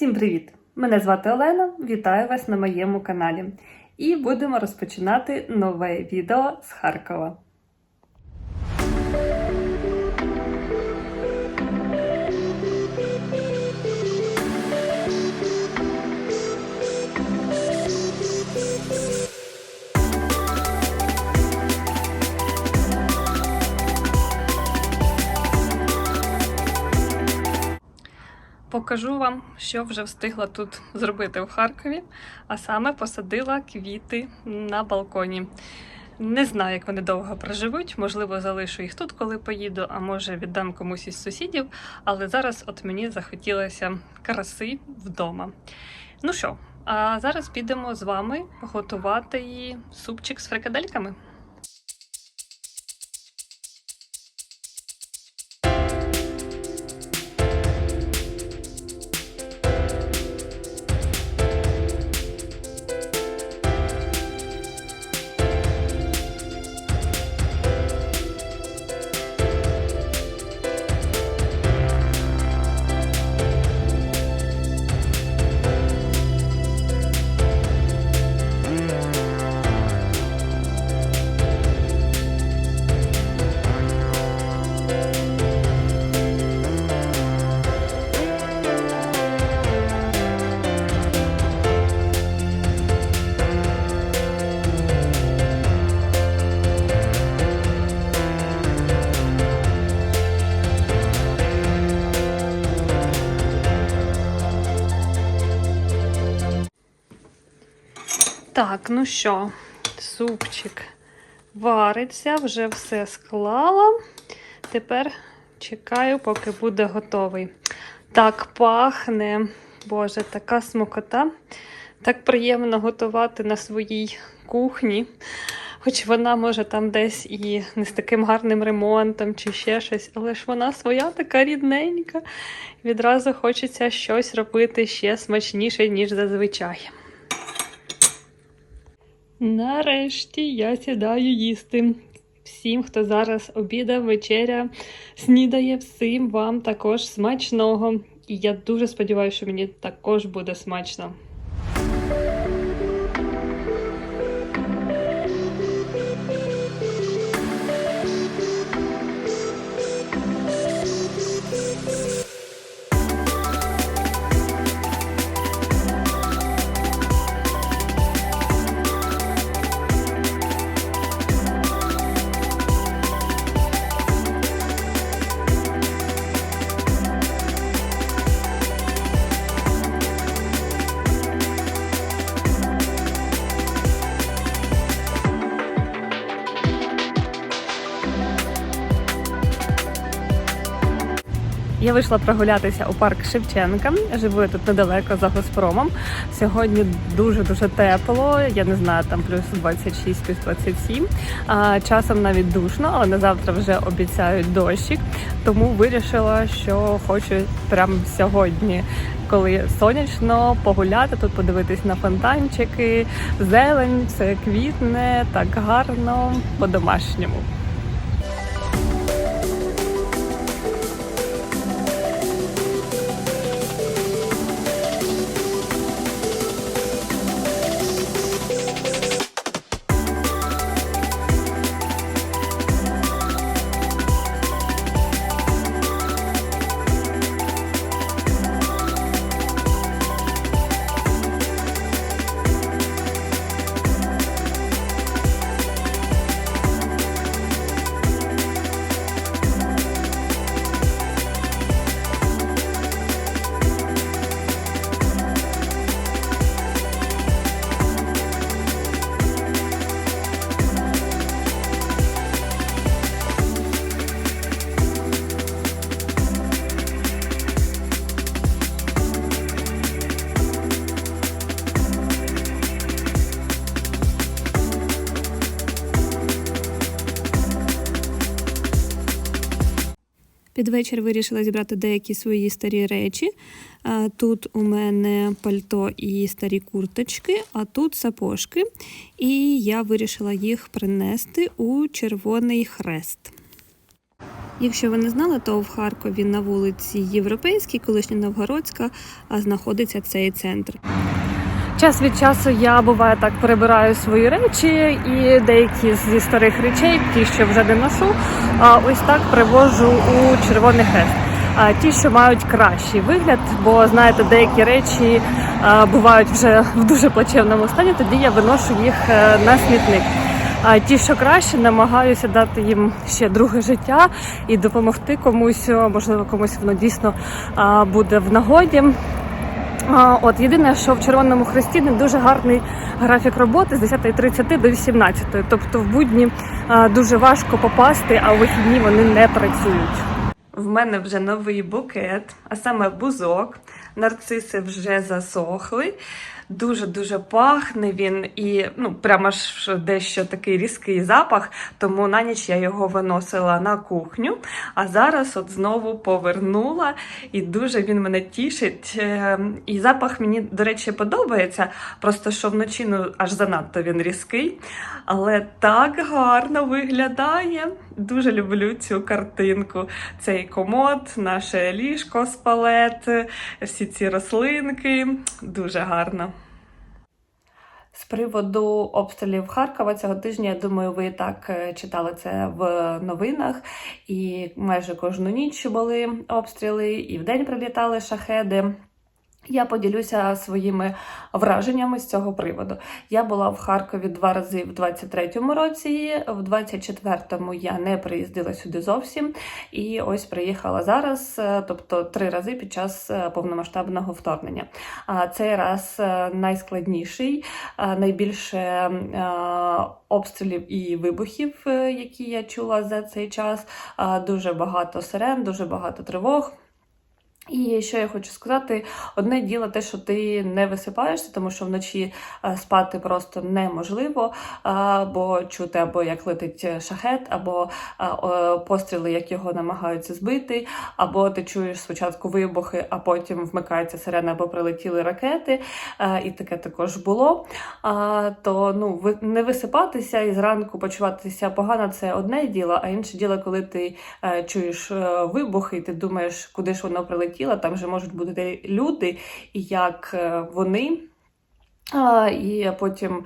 Всім привіт! Мене звати Олена. Вітаю вас на моєму каналі. І будемо розпочинати нове відео з Харкова. Покажу вам, що вже встигла тут зробити в Харкові, а саме посадила квіти на балконі. Не знаю, як вони довго проживуть. Можливо, залишу їх тут, коли поїду, а може віддам комусь із сусідів. Але зараз от мені захотілося краси вдома. Ну що, а зараз підемо з вами готувати супчик з фрикадельками. Так, ну що, супчик вариться, вже все склала. Тепер чекаю, поки буде готовий. Так пахне, Боже, така смокота. Так приємно готувати на своїй кухні. Хоч вона може там десь і не з таким гарним ремонтом чи ще щось, але ж вона своя така рідненька. Відразу хочеться щось робити ще смачніше, ніж зазвичай. Нарешті я сідаю їсти. Всім, хто зараз обідав, вечеря, снідає, всім вам також смачного. І я дуже сподіваюся, що мені також буде смачно. Я вийшла прогулятися у парк Шевченка. Живу я тут недалеко за Госпромом. Сьогодні дуже дуже тепло. Я не знаю, там плюс 26, плюс 27. А часом навіть душно, але на завтра вже обіцяють дощик. Тому вирішила, що хочу прямо сьогодні, коли сонячно, погуляти тут, подивитись на фонтанчики, зелень, все квітне, так гарно, по-домашньому. Під вечір вирішила зібрати деякі свої старі речі. Тут у мене пальто і старі курточки, а тут сапожки. І я вирішила їх принести у Червоний Хрест. Якщо ви не знали, то в Харкові на вулиці Європейській, колишня Новгородська, знаходиться цей центр. Час від часу я буває так перебираю свої речі, і деякі зі старих речей, ті, що вже не ношу, ось так привожу у Червоний Хрест. Ті, що мають кращий вигляд, бо знаєте, деякі речі бувають вже в дуже плачевному стані, тоді я виношу їх е, на смітник. А ті, що краще, намагаюся дати їм ще друге життя і допомогти комусь, можливо, комусь воно дійсно буде в нагоді. От єдине, що в Червоному Хресті не дуже гарний графік роботи з 10.30 до 18.00. Тобто в будні дуже важко попасти, а у вихідні вони не працюють. В мене вже новий букет, а саме бузок. Нарциси вже засохли. Дуже-дуже пахне він і ну прямо ж дещо такий різкий запах, тому на ніч я його виносила на кухню. А зараз от знову повернула, і дуже він мене тішить. Е, І запах мені, до речі, подобається. Просто що вночі ну, аж занадто він різкий. Але так гарно виглядає. Дуже люблю цю картинку. Цей комод, наше ліжко з палет, всі ці рослинки. Дуже гарно. З приводу обстрілів Харкова цього тижня, я думаю, ви і так е, читали це в новинах. І майже кожну ніч були обстріли, і вдень прилітали шахеди. Я поділюся своїми враженнями з цього приводу. Я була в Харкові два рази в 23-му році, в 24-му я не приїздила сюди зовсім. І ось приїхала зараз, е, тобто три рази під час е, повномасштабного вторгнення. А цей раз е, найскладніший, найбільше обстрілів і вибухів, які я чула за цей час. Дуже багато сирен, дуже багато тривог. І що я хочу сказати, одне діло те, що ти не висипаєшся, тому що вночі е, спати просто неможливо, а, бо чути або як летить шахет, або постріли, як його намагаються збити, або ти чуєш спочатку вибухи, а потім вмикається сирена, або прилетіли ракети, і таке також було. То ну, не висипатися і зранку почуватися погано це одне діло, а інше діло, коли ти е, чуєш е, вибухи, і ти думаєш, куди ж воно прилетіло. Там же можуть бути люди, і як е, вони. І потім,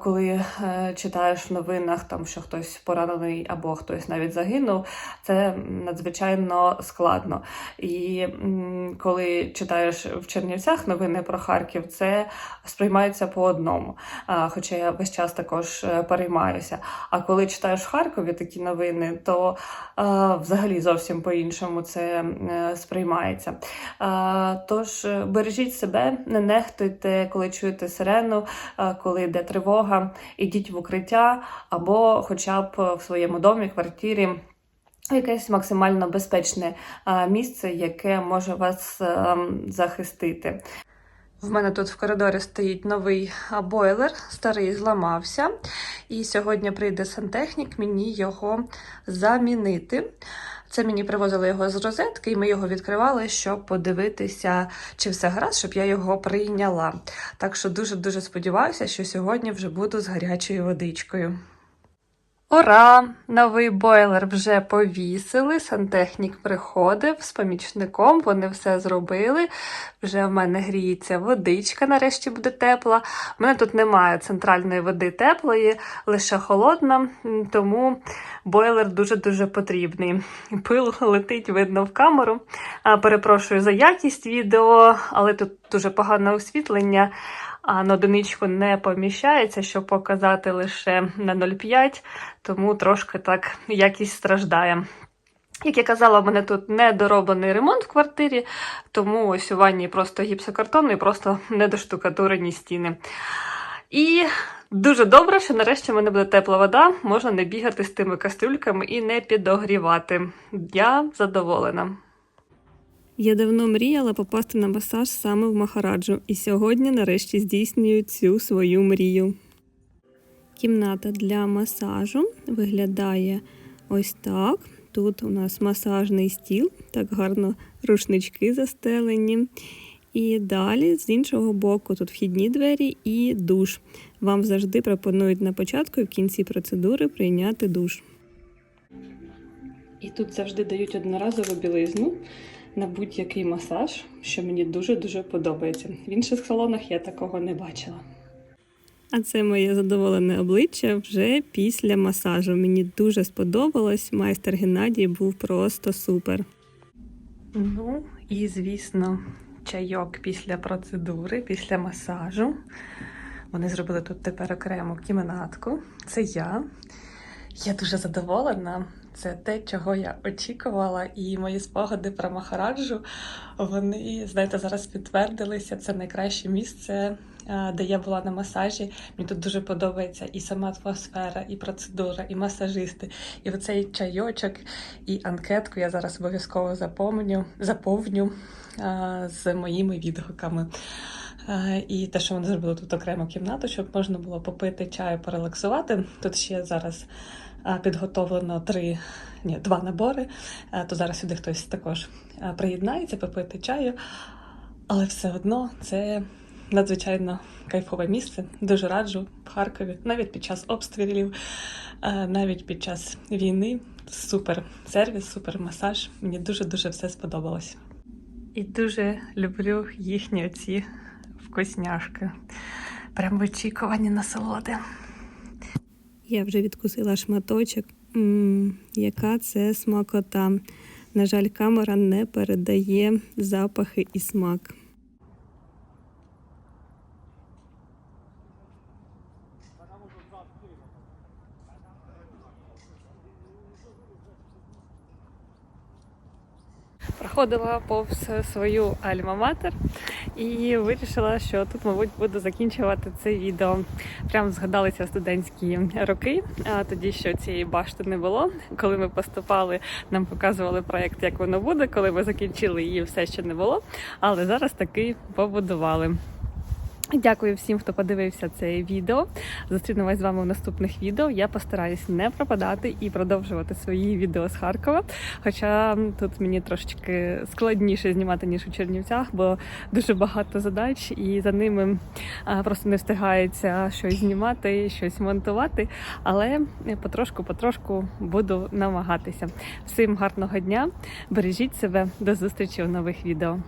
коли е, читаєш в новинах, там, що хтось поранений або хтось навіть загинув, це надзвичайно складно. І коли читаєш в Чернівцях новини про Харків, це сприймається по одному. Хоча я весь час також е, переймаюся. А коли читаєш в Харкові такі новини, то взагалі зовсім по-іншому це е, сприймається. Тож бережіть себе, не нехтуйте, коли чуєте сирену, коли йде тривога, ідіть в укриття або хоча б в своєму домі, квартирі. Якесь максимально безпечне місце, яке може вас ем, захистити. В мене тут в коридорі стоїть новий бойлер, старий зламався. І сьогодні прийде сантехнік мені його замінити. Це мені привозили його з розетки, і ми його відкривали, щоб подивитися, чи все гаразд, щоб я його прийняла. Так що дуже-дуже сподіваюся, що сьогодні вже буду з гарячою водичкою. Ура! Новий бойлер вже повісили. Сантехнік приходив з помічником. Вони все зробили. Вже в мене гріється водичка, нарешті буде тепла. У мене тут немає центральної води теплої, лише холодна, тому бойлер дуже-дуже потрібний. Пил летить, видно в камеру. Перепрошую за якість відео, але тут дуже погане освітлення. А на одиничку не поміщається, щоб показати лише на 0,5, тому трошки так якість страждає. Як я казала, в мене тут недороблений ремонт в квартирі, тому ось у ванні просто гіпсокартон і просто недоштукатурені стіни. І дуже добре, що нарешті в мене буде тепла вода, можна не бігати з тими кастрюльками і не підогрівати. Я задоволена. Я давно мріяла попасти на масаж саме в Махараджу, і сьогодні нарешті здійснюю цю свою мрію. Кімната для масажу виглядає ось так. Тут у нас масажний стіл, так гарно рушнички застелені. І далі з іншого боку тут вхідні двері і душ. Вам завжди пропонують на початку і в кінці процедури прийняти душ. І тут завжди дають одноразову білизну на будь-який масаж, що мені дуже-дуже подобається. В інших салонах я такого не бачила. А це моє задоволене обличчя вже після масажу. Мені дуже сподобалось. Майстер Геннадій був просто супер. Ну і звісно, чайок після процедури, після масажу. Вони зробили тут тепер окрему кімнатку. Це я. Я дуже задоволена. Це те, чого я очікувала, і мої спогади про Махараджу, вони, знаєте, зараз підтвердилися. Це найкраще місце, де я була на масажі. Мені тут дуже подобається і сама атмосфера, і процедура, і масажисти, і оцей чайочок, і анкетку я зараз обов'язково заповню, заповню з моїми відгуками. Е, І те, що вони зробили тут окрему кімнату, щоб можна було попити чаю, порелаксувати. Тут ще зараз е, підготовлено три, ні, два набори. Е, То зараз сюди хтось також е, приєднається попити чаю. Але все одно це надзвичайно кайфове місце. Дуже раджу в Харкові, навіть під час обстрілів, е, навіть під час війни. Супер сервіс, супер масаж. Мені дуже дуже все сподобалось. І дуже люблю їхні оці вкусняшки. Прям в очікуванні насолоди. Я вже відкусила шматочок. м яка це смакота. На жаль, камера не передає запахи і смак. Проходила повз свою альма-матер і вирішила, що тут, мабуть, буду закінчувати це відео. Прям згадалися студентські роки. Тоді що цієї башти не було. Коли ми поступали, нам показували проект, як воно буде. Коли ми закінчили її, все ще не було. Але зараз таки побудували. Дякую всім, хто подивився це відео. Зустрінемось з вами в наступних відео. Я постараюсь не пропадати і продовжувати свої відео з Харкова. Хоча тут мені трошечки складніше знімати ніж у Чернівцях, бо дуже багато задач, і за ними просто не встигається щось знімати, щось монтувати. Але потрошку-потрошку буду намагатися. Всім гарного дня! Бережіть себе, до зустрічі у нових відео.